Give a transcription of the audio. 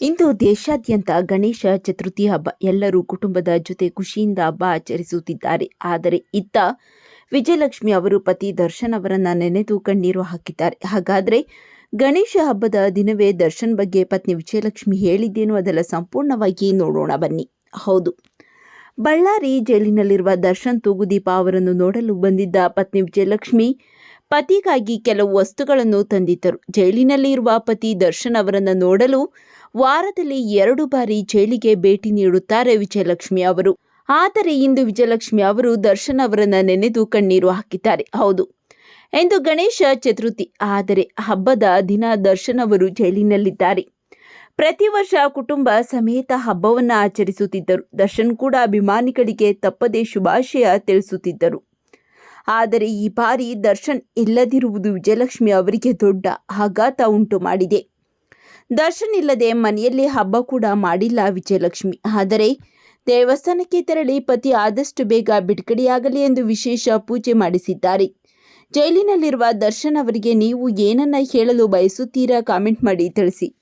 ಇಂದು ದೇಶಾದ್ಯಂತ ಗಣೇಶ ಚತುರ್ಥಿ ಹಬ್ಬ. ಎಲ್ಲರೂ ಕುಟುಂಬದ ಜೊತೆ ಖುಷಿಯಿಂದ ಹಬ್ಬ ಆಚರಿಸುತ್ತಿದ್ದಾರೆ. ಆದರೆ ಇತ್ತ ವಿಜಯಲಕ್ಷ್ಮಿ ಅವರು ಪತಿ ದರ್ಶನ್ ಅವರನ್ನ ನೆನೆದು ಕಣ್ಣೀರು ಹಾಕಿದ್ದಾರೆ. ಹಾಗಾದರೆ ಗಣೇಶ ಹಬ್ಬದ ದಿನವೇ ದರ್ಶನ್ ಬಗ್ಗೆ ಪತ್ನಿ ವಿಜಯಲಕ್ಷ್ಮಿ ಹೇಳಿದ್ದೇನು ಅದೆಲ್ಲ ಸಂಪೂರ್ಣವಾಗಿ ನೋಡೋಣ ಬನ್ನಿ. ಹೌದು. ಬಳ್ಳಾರಿ ಜೈಲಿನಲ್ಲಿರುವ ದರ್ಶನ್ ತೂಗುದೀಪ ಅವರನ್ನು ನೋಡಲು ಬಂದಿದ್ದ ಪತ್ನಿ ವಿಜಯಲಕ್ಷ್ಮಿ ಪತಿಗಾಗಿ ಕೆಲವು ವಸ್ತುಗಳನ್ನು ತಂದಿದ್ದರು. ಜೈಲಿನಲ್ಲಿರುವ ಪತಿ ದರ್ಶನ್ ಅವರನ್ನು ನೋಡಲು ವಾರದಲ್ಲಿ ಎರಡು ಬಾರಿ ಜೈಲಿಗೆ ಭೇಟಿ ನೀಡುತ್ತಾರೆ ವಿಜಯಲಕ್ಷ್ಮಿ ಅವರು. ಆದರೆ ಇಂದು ವಿಜಯಲಕ್ಷ್ಮಿ ಅವರು ದರ್ಶನ್ ಅವರನ್ನು ನೆನೆದು ಕಣ್ಣೀರು ಹಾಕಿದ್ದಾರೆ. ಹೌದು ಎಂದು ಗಣೇಶ ಚತುರ್ಥಿ. ಆದರೆ ಹಬ್ಬದ ದಿನ ದರ್ಶನ್ ಅವರು ಜೈಲಿನಲ್ಲಿದ್ದಾರೆ. ಪ್ರತಿ ವರ್ಷ ಕುಟುಂಬ ಸಮೇತ ಹಬ್ಬವನ್ನು ಆಚರಿಸುತ್ತಿದ್ದರು. ದರ್ಶನ್ ಕೂಡ ಅಭಿಮಾನಿಗಳಿಗೆ ತಪ್ಪದೇ ಶುಭಾಶಯ ತಿಳಿಸುತ್ತಿದ್ದರು. ಆದರೆ ಈ ಬಾರಿ ದರ್ಶನ್ ಇಲ್ಲದಿರುವುದು ವಿಜಯಲಕ್ಷ್ಮಿ ಅವರಿಗೆ ದೊಡ್ಡ ಆಘಾತ ಉಂಟು ಮಾಡಿದೆ. ದರ್ಶನ್ ಇಲ್ಲದೆ ಮನೆಯಲ್ಲಿ ಹಬ್ಬ ಕೂಡ ಮಾಡಿಲ್ಲ ವಿಜಯಲಕ್ಷ್ಮಿ. ಆದರೆ ದೇವಸ್ಥಾನಕ್ಕೆ ತೆರಳಿ ಪತಿ ಆದಷ್ಟು ಬೇಗ ಬಿಡುಗಡೆಯಾಗಲಿ ಎಂದು ವಿಶೇಷ ಪೂಜೆ ಮಾಡಿಸಿದ್ದಾರೆ. ಜೈಲಿನಲ್ಲಿರುವ ದರ್ಶನ್ ಅವರಿಗೆ ನೀವು ಏನನ್ನ ಹೇಳಲು ಬಯಸುತ್ತೀರಾ ಕಾಮೆಂಟ್ ಮಾಡಿ ತಿಳಿಸಿ.